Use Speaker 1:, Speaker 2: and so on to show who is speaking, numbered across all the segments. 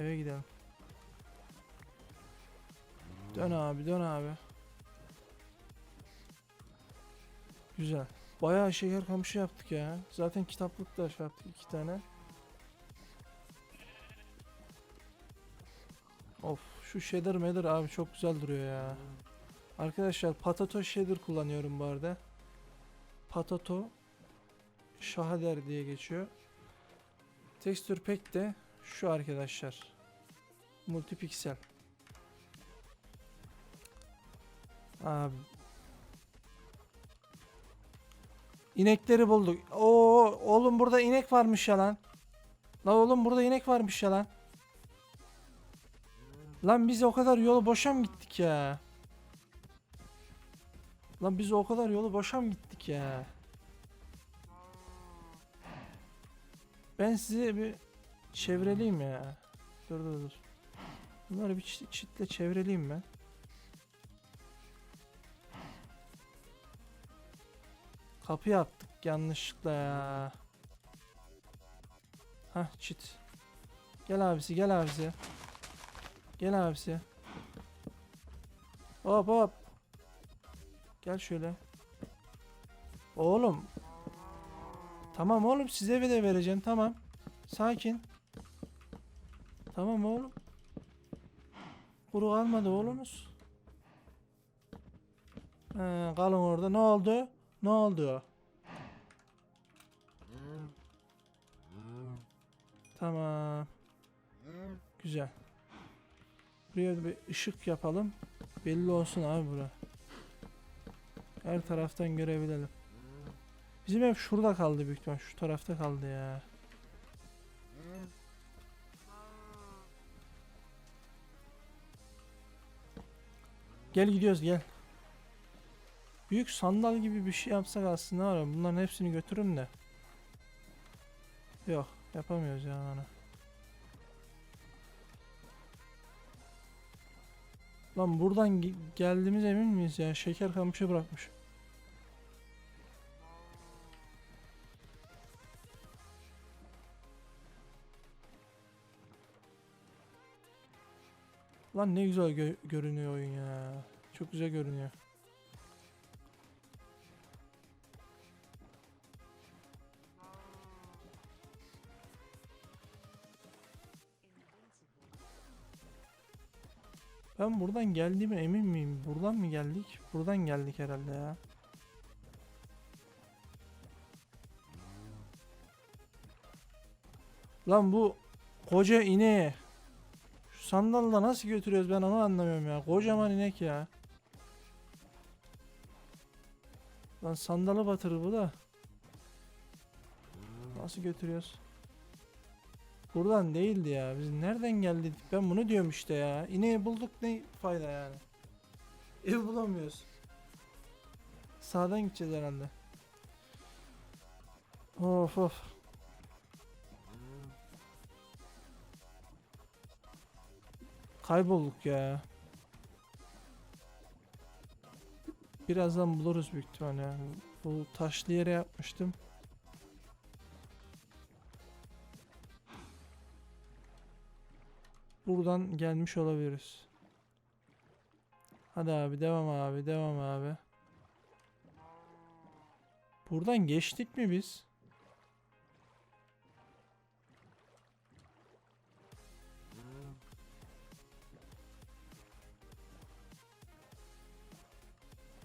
Speaker 1: Eve gidelim. Dön abi dön abi. Güzel. Bayağı şeker kamışı yaptık ya. Zaten kitaplık da şey yaptık iki tane. Of şu shader meder abi çok güzel duruyor ya. Arkadaşlar patato shader kullanıyorum bu arada. Patato Shader diye geçiyor. Texture pack de şu arkadaşlar. Multipiksel. Abi. İnekleri bulduk. Oo oğlum burada inek varmış ya lan. La oğlum burada inek varmış ya lan. Lan biz o kadar yolu boşa mı gittik ya? Lan biz o kadar yolu boşa mı gittik ya? Ben size bir çevreleyeyim ya. Dur dur dur. Bunları bir çit- çitle çevreleyeyim ben. Kapı yaptık yanlışlıkla ya. Hah çit. Gel abisi gel abisi. Gel abisi. Hop hop. Gel şöyle. Oğlum. Tamam oğlum size eve de vereceğim tamam. Sakin. Tamam oğlum. Kuru kalmadı oğlumuz. He, kalın orada. Ne oldu? Ne oldu? Tamam. Güzel. Buraya bir ışık yapalım. Belli olsun abi bura. Her taraftan görebilelim. Bizim ev şurada kaldı büyük ihtimal. Şu tarafta kaldı ya. Gel gidiyoruz gel. Büyük sandal gibi bir şey yapsak aslında var bunların hepsini götürün de. Yok yapamıyoruz ya onu. Lan buradan ge- geldiğimiz emin miyiz ya? Şeker kamışı bırakmış. Lan ne güzel gö- görünüyor oyun ya. Çok güzel görünüyor. Ben buradan geldiğime emin miyim? Buradan mı geldik? Buradan geldik herhalde ya. Lan bu koca ineği şu sandalla nasıl götürüyoruz ben onu anlamıyorum ya. Kocaman inek ya. Lan sandalı batırır bu da. Nasıl götürüyoruz? Buradan değildi ya. Biz nereden geldik? Ben bunu diyorum işte ya. İneği bulduk ne fayda yani. Ev bulamıyoruz. Sağdan gideceğiz herhalde. Of of. Kaybolduk ya. Birazdan buluruz büyük ihtimalle. Bu taşlı yere yapmıştım. Buradan gelmiş olabiliriz. Hadi abi devam abi devam abi. Buradan geçtik mi biz?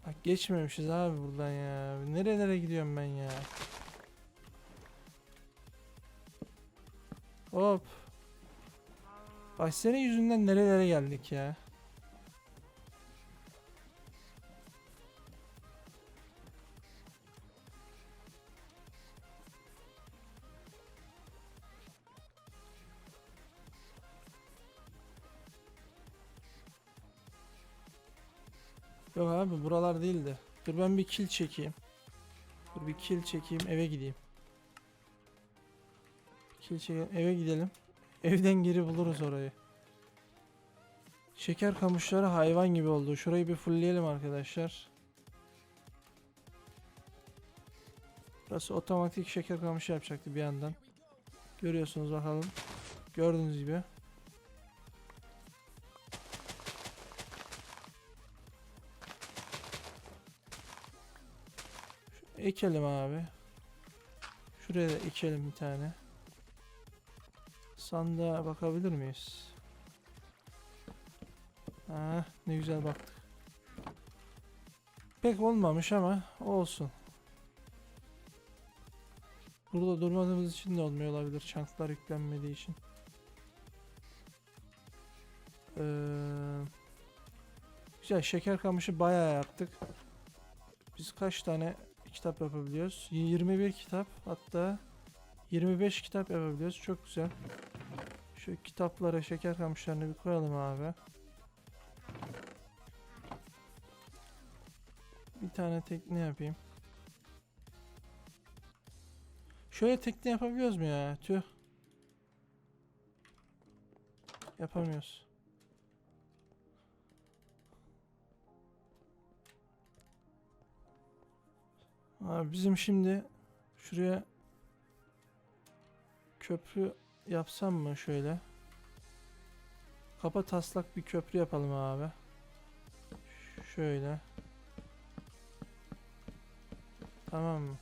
Speaker 1: Bak geçmemişiz abi buradan ya. Nerelere gidiyorum ben ya? Hop. Bak senin yüzünden nerelere geldik ya. Yok abi buralar değildi. Dur ben bir kill çekeyim. Dur bir kill çekeyim eve gideyim. Kill çekeyim eve gidelim. Evden geri buluruz orayı. Şeker kamışları hayvan gibi oldu. Şurayı bir fullleyelim arkadaşlar. Burası otomatik şeker kamışı yapacaktı bir yandan. Görüyorsunuz bakalım. Gördüğünüz gibi. Ekelim abi. Şuraya da ekelim bir tane. Sandığa bakabilir miyiz? Ha, ne güzel baktık. Pek olmamış ama olsun. Burada durmadığımız için de olmuyor olabilir. Çanklar yüklenmediği için. Ee, güzel şeker kamışı bayağı yaptık. Biz kaç tane kitap yapabiliyoruz? Y- 21 kitap hatta 25 kitap yapabiliyoruz. Çok güzel. Şu kitaplara şeker kamışlarını bir koyalım abi. Bir tane tekne yapayım. Şöyle tekne yapabiliyoruz mu ya? Tüh. Yapamıyoruz. Abi bizim şimdi şuraya köprü yapsam mı şöyle? Kapa taslak bir köprü yapalım abi. Şöyle. Tamam mı?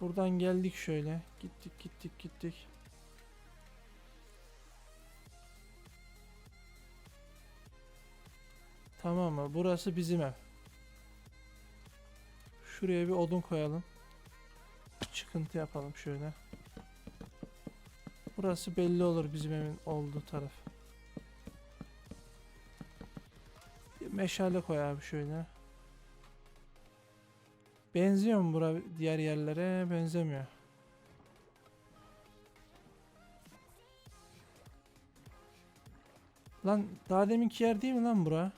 Speaker 1: Buradan geldik şöyle. Gittik gittik gittik. Tamam mı? Burası bizim ev. Şuraya bir odun koyalım. Çıkıntı yapalım şöyle. Burası belli olur bizim evin olduğu taraf. Bir meşale koy abi şöyle. Benziyor mu bura diğer yerlere? Benzemiyor. Lan daha deminki yer değil mi lan bura?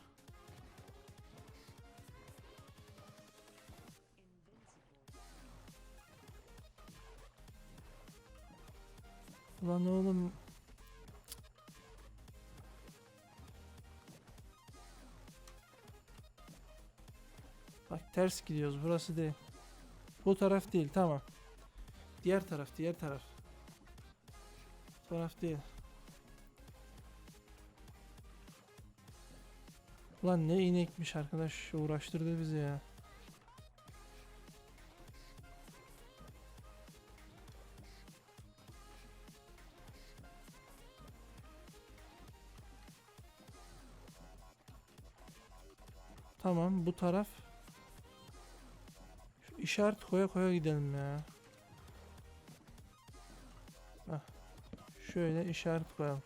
Speaker 1: Lan oğlum. Bak ters gidiyoruz. Burası değil. Bu taraf değil. Tamam. Diğer taraf, diğer taraf. Taraf değil. Ulan ne inekmiş arkadaş. Uğraştırdı bizi ya. Tamam bu taraf. Şu işaret koya koya gidelim ya. Hah. Şöyle işaret koyalım.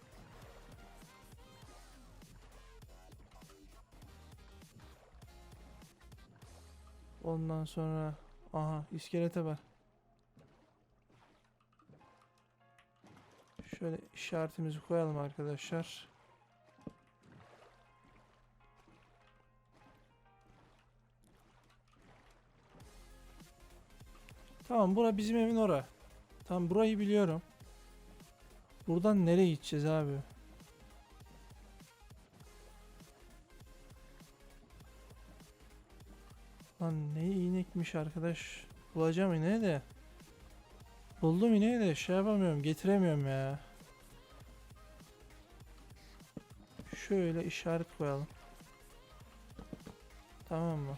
Speaker 1: Ondan sonra aha iskelete bak. Şöyle işaretimizi koyalım arkadaşlar. Tamam bura bizim evin ora. Tamam burayı biliyorum. Buradan nereye gideceğiz abi? Lan ne inekmiş arkadaş. Bulacağım ineği de. Buldum ineği de şey yapamıyorum getiremiyorum ya. Şöyle işaret koyalım. Tamam mı?